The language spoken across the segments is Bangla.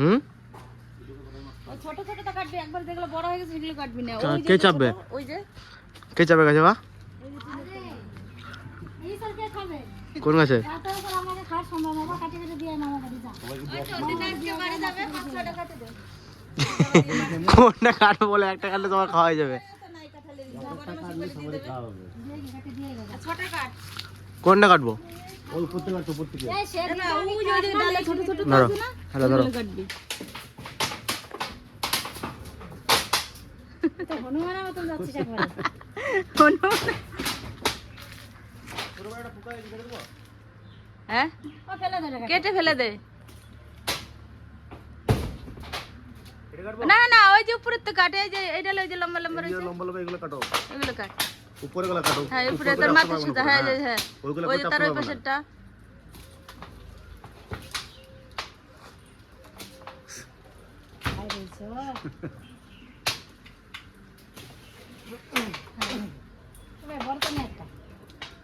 হুম? ছোট ছোটটা কাটবি একবার যেগুলো বড় হয়ে গেছে সেগুলো কাটবি না। কা- চাপবে? ওই যে। কে চাপে গাছে বা কোন গাছে? দে। কোনটা কাটবো বলে একটা কাটলে তোমার খাওয়া হয়ে যাবে? কোনটা কাটবো? ওই যে ওই যে ডালে ছোট ছোট ধরো হনুমানের মতন হ্যাঁ? ও ফেলে দে রে কেটে ফেলে দে। না না ওই যে উপরের তো কাটে যে ওই যে লম্বা লম্বা রয়েছে। লম্বা লম্বা এগুলো কাটো। এগুলো কাট। উপরে গুলো কাটো হ্যাঁ উপরে তোর মাথা সুতা হ্যাঁ যে হ্যাঁ ওইগুলো ওই যে করে তার ওই। পাশেরটা।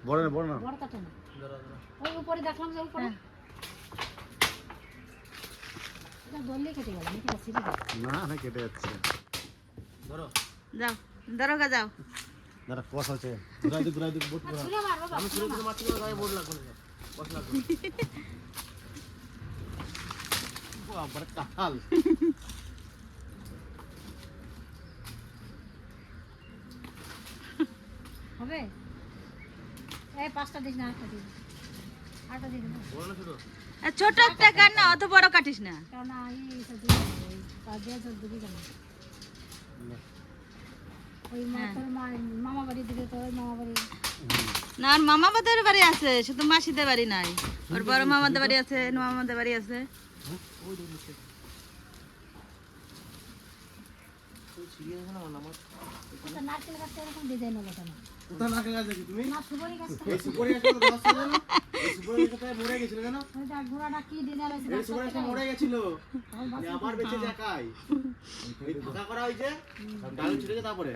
বড় না বড় না। বড় কাটো না ওই উপরে দেখলাম যে উপরে। কেটে না না যাচ্ছে। ধরো যাও দরগা যাও দাঁড়া কষ আছে ঘুরাই দিক ঘুরাই দিক বোট ঘুরা। আমি মাছি গুলো গায়ে বোট লাগবে না। কষ লাগবে বাবার কাল হবে? এই পাঁচটা দিস না আটটা দিস। আটটা দিস না। না ছোট ছোট একটা কাট না অত বড় কাটিস না। কারণ এই সব দিয়ে তার কেন? না আর মামা বাদের বাড়ি। আছে শুধু মাসিদের বাড়ি নাই। ওর বড় মামাদের বাড়ি আছে মামাদের বাড়ি আছে। ওটা নারকেল গাছটা এরকম ডিজাইন হবে কেন? কোথায় নাকে গাছ দেখি তুমি না সুপারি গাছটা? এই সুপারি গাছটা তো গাছ ছিল না? এই সুপারি গাছটা মরে গেছিল কেন? ওইটা ঘোড়াটা কি ডিজাইন আছে এই সুপারি গাছটা মরে গেছিল। আবার বেঁচে যায় এই ফাঁকা করা হয়েছে ডাল ছিঁড়ে গেছে তারপরে।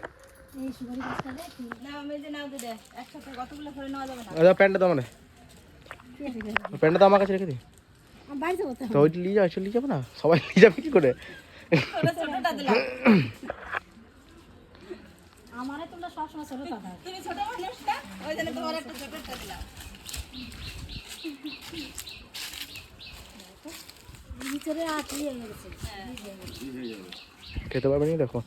এই সুপারি গাছটা রে না আমি যে নাও দে একসাথে কতগুলো করে নেওয়া যাবে না? আচ্ছা প্যান্টটা দাও মানে? প্যান্টটা আমার কাছে রেখে তো ওইটা নিয়ে যাও যাব না? সবাই নিয়ে যাবে কি করে? ছোট ছোটটা দিলাম। আমারে তোমরা সবসময় ছোট কথা তুমি ছোট মানুষটা ওই জন্য তোমার একটা ছোটটা দিলাম। ভিতরে আটলি হয়ে গেছে? খেতে পারবে না দেখো?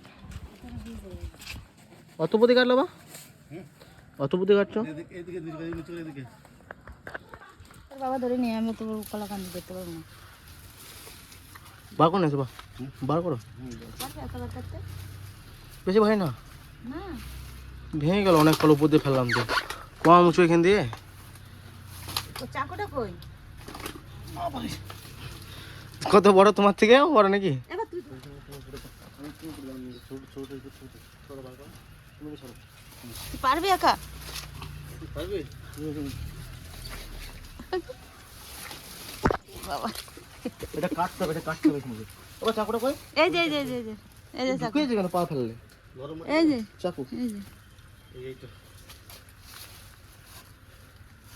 অত বুদ্ধি কাটলো বা? অত বুদ্ধি কাটছো? বাবা ধরে নিয়ে আমি তোর কলাকান্দি দেখতে পারব না। বার করো না বার করো? বেশি ভাই না না। ভেঙে গেল অনেক কল উপর দিয়ে ফেললাম তো। কম উঁচু এখান দিয়ে? ও চাকুটা কই? কত বড় তোমার থেকে? বড় নাকি? এবার তুই তুই পারবি একা? বাবা। এটা কাটতে হবে এটা কাটতে হবে। কিন্তু চাকুটা কই এই যে এই যে এই যে, এই যে পা ফেললে। এই যে চাকু। এই যে। এই তো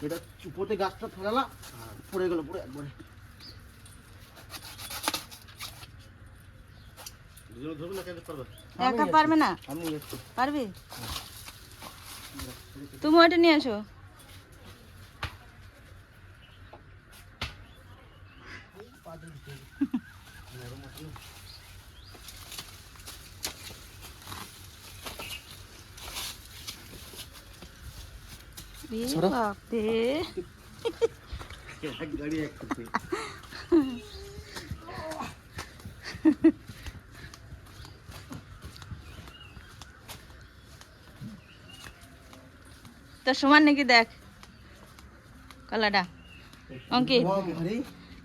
এটা উপরে গাছটা ফেলালা পড়ে গেল পুরো একবারে। একা পারবে না? পারবি? তুমি ওইটা নিয়ে আসো সরো। বাপরে এক গাড়ি এক করতে তোর সমান নাকি দেখ কলাটা অঙ্কিত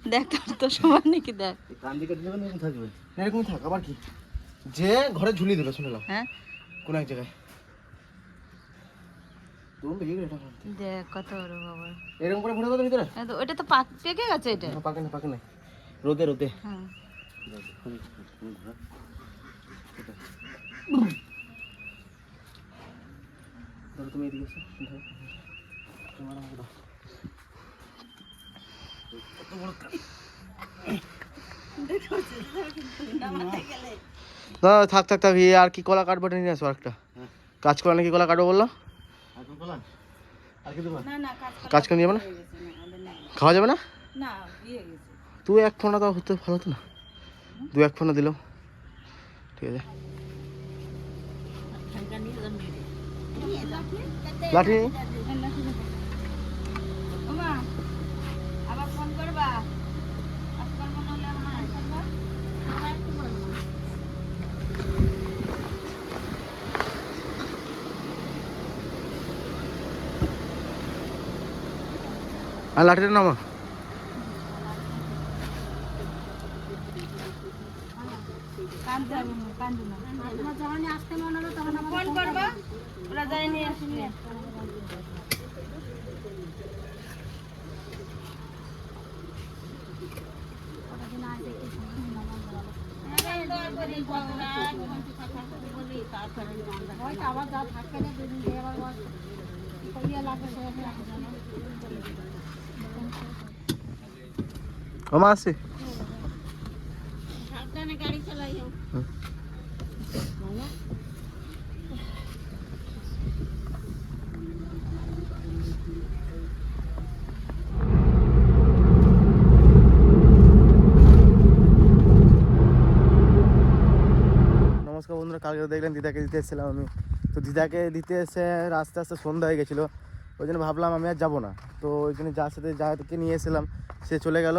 দেখ তোর সমান নাকি দেখ কান দিকে থাকবে এরকম থাক আবার কি যে ঘরে ঝুলিয়ে দেবে শুনলাম হ্যাঁ কোন এক জায়গায় তুমি বেরিয়ে গেলে দেখ কত বড় বাবা এরকম করে ভরে ভিতরে? তো- ওটা তো পাক পেকে গেছে এটা। না, পাকে না পাকে না। রোদে রোদে। হ্যাঁ। ধরো তুমি এদিকে এসো তোমার আমাকে দাও। কত বড় না থাক থাক থাক আর কি কলা কাটবো নিয়ে আসো একটা হ্যাঁ। কাজ করে নাকি কলা কাটবো বলল? কাজ করা যাবে না। খাওয়া যাবে না? তুই এক ফোনা তাও হতে ভালো হতো না। দু এক ফোনা দিল ঠিক আছে। লাঠি নেই? ওমা আবার ফোন করবা কাজ করব নাহলে আমার আয় করবা আর লাঠিটা নামা কান্দতে হবে না, কান্দো না তোমার যখনই আসতে মনে হবে তখন আমার ফোন করবা ওরা যাই নিয়ে আসবে কতদিন আগে দেখি ওইটা আবার যা থাকবে না দুদিন দিয়ে আবার ইয়ে লাগবে সে মামা চালাইও। নমস্কার বন্ধুরা কালকে দেখলেন দিদাকে দিতে এসেছিলাম আমি। তো দিদাকে দিতে এসে আস্তে আস্তে সন্ধ্যা হয়ে গেছিল। ওই জন্য ভাবলাম আমি আর যাব না। তো ওইখানে যার সাথে যাকে নিয়ে এসেছিলাম সে চলে গেল।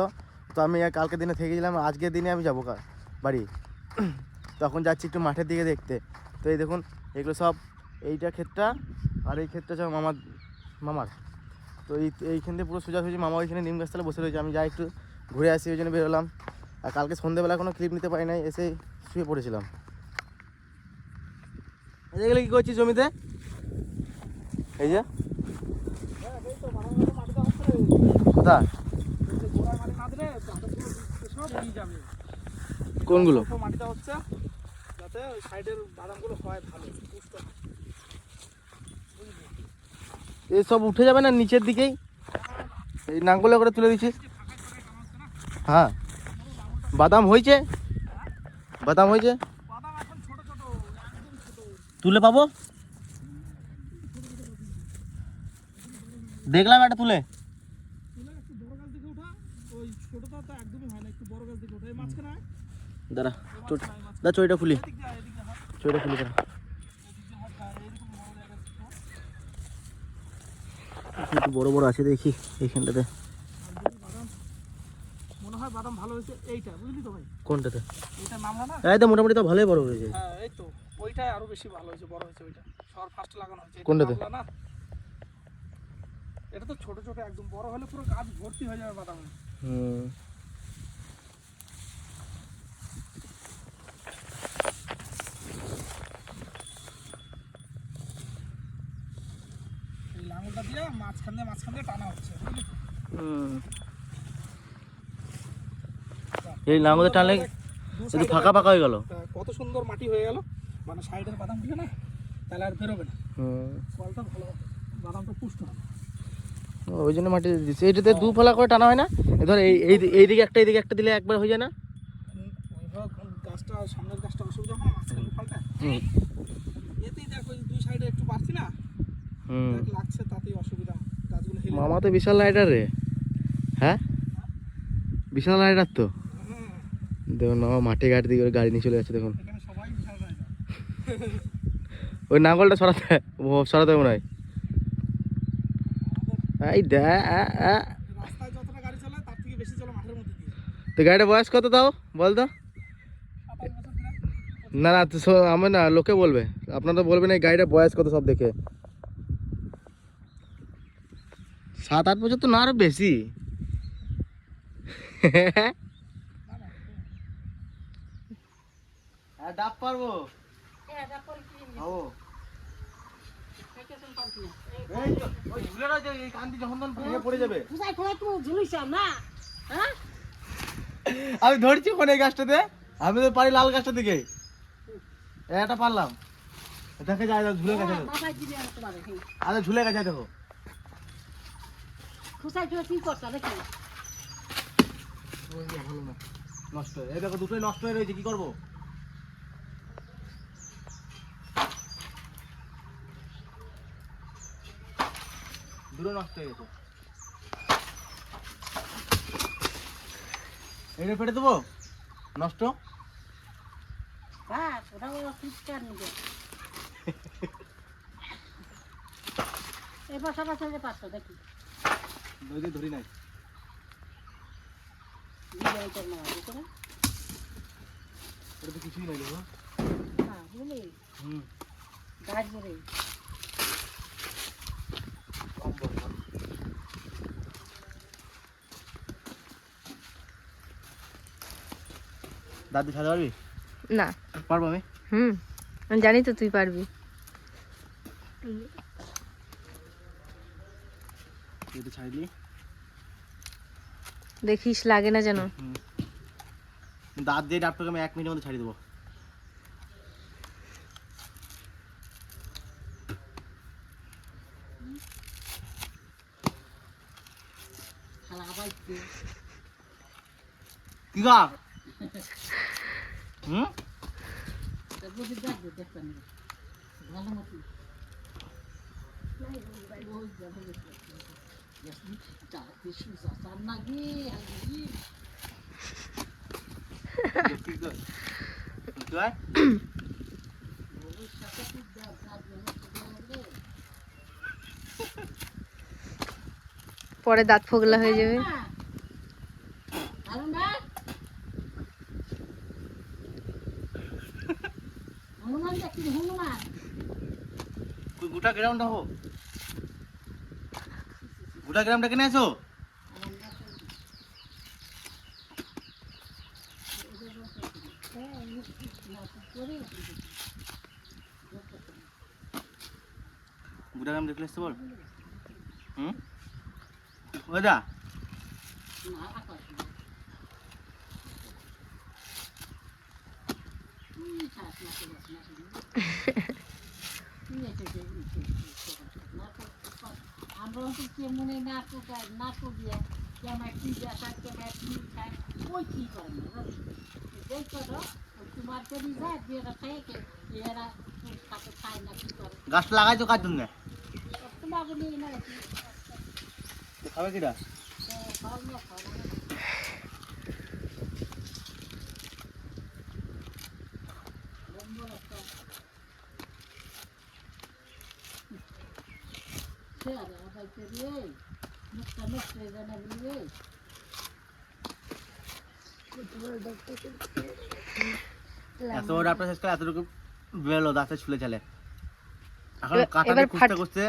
তো আমি কালকে দিনে থেকে গেলাম, আজকের দিনে আমি যাব বাড়ি। তখন যাচ্ছি একটু মাঠের দিকে দেখতে। তো এই দেখুন, এগুলো সব এইটা ক্ষেতটা আর এই ক্ষেতটা সব মামার মামার। তো এই, এইখান থেকে পুরো সোজাসুজি মামা ওইখানে নিম গাছতলা বসে রয়েছে। আমি যাই একটু ঘুরে আসি, ওই জন্য বেরোলাম আর কালকে সন্ধ্যেবেলা কোনো ক্লিপ নিতে পারি নাই এসে শুয়ে পড়েছিলাম। এগুলো কী করছিস জমিতে? এই যে। কোনগুলো? মাটিটা হচ্ছে যাতে ওই সাইডের বাদামগুলো হয় ভালো পুষ্ট। এসব উঠে যাবে না নিচের দিকেই? এই নাঙ্গলে করে তুলে দিচ্ছিস? হ্যাঁ। বাদাম হয়েছে? বাদাম হয়েছে? তুলে পাবো? দেখলাম একটা তুলে একটু বড় গাছ দিকে ওঠা ওই ছোটটা তো একদমই হয় না একটু বড় গাছ দিকে ওঠা এই মাঝখানে আয়, দাঁড়া দা চইটা খুলি। চইটা খুলি দাঁড়া। বড় একটু বড় বড় আছে দেখি এইখানটাতে। মনে হয় বাদাম ভালো হয়েছে এইটা বুঝলি তো ভাই কোনটাতে না মোটামুটি তো ভালোই বড় হয়েছে। হ্যাঁ এই তো ওইটাই আরও বেশি ভালো হয়েছে বড় হয়েছে ওইটা ফার্স্ট লাগানো হয়েছে কোনটাতে? না এটা তো ছোট ছোট একদম বড় হলে পুরো গাছ ভর্তি হয়ে যাবে বাদামে। হুম এই লাঙলটা দিয়ে মাঝখান দিয়ে টানা হচ্ছে। এই লাঙ্গলে টানলে একটু ফাঁকা ফাঁকা হয়ে গেল। কত সুন্দর মাটি হয়ে গেল। মানে সাইডের বাদাম দিলে না তাহলে আর বেরোবে না। ফলটা ভালো বাদামটা পুষ্ট হবে। ওই জন্য মাটি দিচ্ছে। এইটাতে দু ফালা করে টানা হয় না? ধর এই এই এইদিকে একটা এইদিকে একটা দিলে একবার হয়ে যায় না? গাছটা সামনের গাছটা অসুবিধা হয় না মাঝখানে ফলটা? হুম। এতেই দেখো দুই সাইডে একটু বাড়ছি না? লাগছে তাতেই অসুবিধা। মামা তো বিশাল রাইডার রে। হ্যাঁ? বিশাল রাইডার তো। দেখুন মামা মাঠে ঘাট দিকে গাড়ি নিয়ে চলে যাচ্ছে দেখুন। ওই নাঙ্গলটা সরাতে সরাতে মনে হয়। এই গাড়ি দিয়ে। তো গাড়িটা বয়স কত তাও? বল তো। না না আমার না লোকে বলবে। আপনারা তো বলবেন এই গাড়িটা বয়স কত সব দেখে। সাত আট বছর তো না আরও বেশি। ডাব পারব? না? হ্যাঁ? আমি ধরছি ওখানে এই গাছটাতে? আমি তো পারি লাল গাছটা দিকে। এটা পারলাম। দেখে যায় ঝুলে গেছে আরে ঝুলে গেছে দেখো। খুসাই খুলে কি করছ দেখি। ভালো না নষ্ট এই দেখো দুটোই নষ্ট হয়ে রয়েছে কি করব? দুটো নষ্ট হয়ে গেছে। এটা পেটে দেবো? নষ্ট? এই বছর বছর পাঁচশো দেখি। যে ধরি নাই। তো কিছুই হুম। গাছ। দাদু সাজা পারবি? না। পারব আমি? হুম। আমি জানি তো তুই পারবি। ছাড়লি দেখিস লাগে না যেন। দাঁত দিয়ে ডাবটাকে আমি এক মিনিটের মধ্যে ছাড়িয়ে দেবো। কি গা? হুম? ভালো মতো? পরে দাঁত ফোগলা হয়ে যাবে। হনুমান দেখি হনুমান। তুই গোটা গ্রাউন্ডটা হো গোটা গ্রামটা কেনে আছো গোটা গ্রাম দেখলে আসতে বল হুম ওই দা আমরা হচ্ছে কেমনে নাটক আর নাটক দিয়ে কেমন কি দেখা কেমন কি খায় ওই কি করে না দেখ করো তোমার করি যায় বিয়েটা থেকে এরা সাথে খায় না কি করে? গাছটা লাগাইছো কার জন্য? তোমাকে নিয়ে না খাবে কিরা? খাও না খাও না। এত ডাবটা শেষ করে এতটুকু বেরোলো দাঁতে ছুলে চলে। এখন খুঁজতে খুঁজতে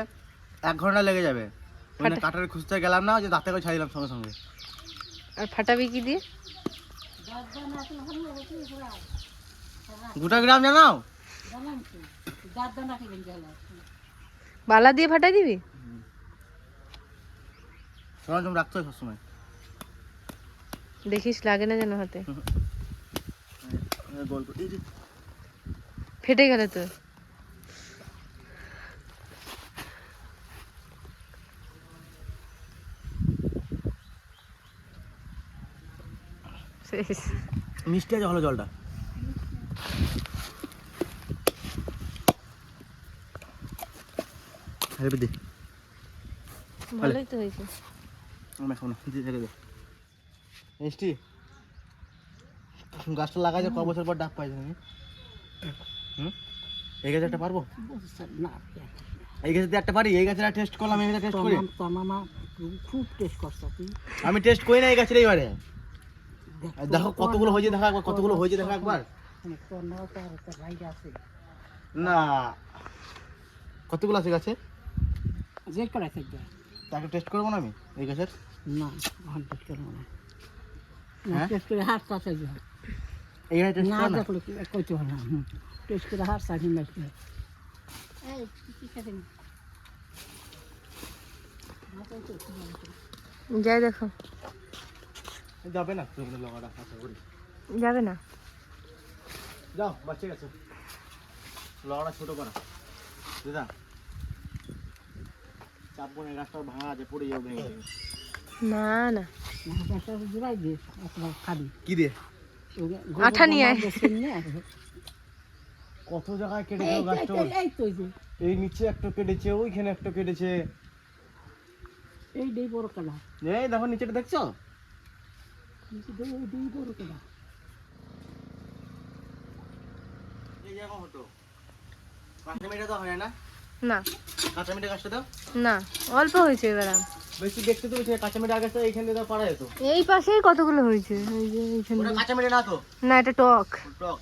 এক ঘণ্টা লেগে যাবে। খুঁজতে গেলাম না যে দাঁতে করে ছাড়িলাম সঙ্গে সঙ্গে। আর ফাটাবি কি দিয়ে? গোটা গ্রাম জানাও? বালা দিয়ে ফাটাই দিবি? সরঞ্জাম রাখতে হয় সবসময়। দেখিস লাগে না যেন হাতে। গোল করে- এই যে, ফেটে গেলে তো। মিষ্টি আছে ভালো জলটা। দে। ভালোই তো হয়েছে। আমি খাব না দিয়ে রেখে দে মিষ্টি গাছটা লাগাইছে ক বছর পর ডাক পাইছে আমি হুম? এই গাছে একটা পারব? এই গাছে একটা পারি? এই গাছের টেস্ট করলাম এই গাছে টেস্ট করি? মামা খুব টেস্ট করছ তুই? আমি টেস্ট করি না এই গাছের এইবারে। দেখো কতগুলো হয়েছে দেখা একবার কতগুলো হয়েছে দেখা একবার। আছে। না। কতগুলো আছে গাছে? যে করে থাকবে তাকে টেস্ট করব না আমি? এই গাছের? না এখন টেস্ট করব না। হ্যাঁ? টেস্ট করে হাত চাষে এই গাছে টেস্ট না করব না? দেখলে কি কইতে হবে না টেস্ট করে হাত চাষে লাগবে এই কি খেতে যাই দেখো। যাবে না? তুমি লগাটা আশা করি। যাবে না। যাও বাচ্চা গেছে। লগাটা ছোট করা। দিদা চাপ বনে গাছটা ভাঙা আছে পড়ে যাবে ভেঙে যাবে। না না। জোড়াই দিয়ে আপনার খাবি কি দিয়ে? আঠা নিয়ে কত জায়গায় কেটেছে এই গাছটা নিচে একটা কেটেছে ওইখানে একটা কেটেছে। এই দেই বড় কালা এই দেখো নিচেটা দেখছ? এই দেই বড় কালা এই যেরকম হতো কাঁচা মেয়েটা তো হয় না? না। কাঁচা গাছটা দাও। না অল্প হয়েছে এবার আম। বেশি দেখতে তো কাঁচা আগে গাছটা এইখান দিয়ে পারা যেত এই পাশেই কতগুলো হয়েছে? এই যে এইখানে কাঁচা না তো? না এটা টক। টক।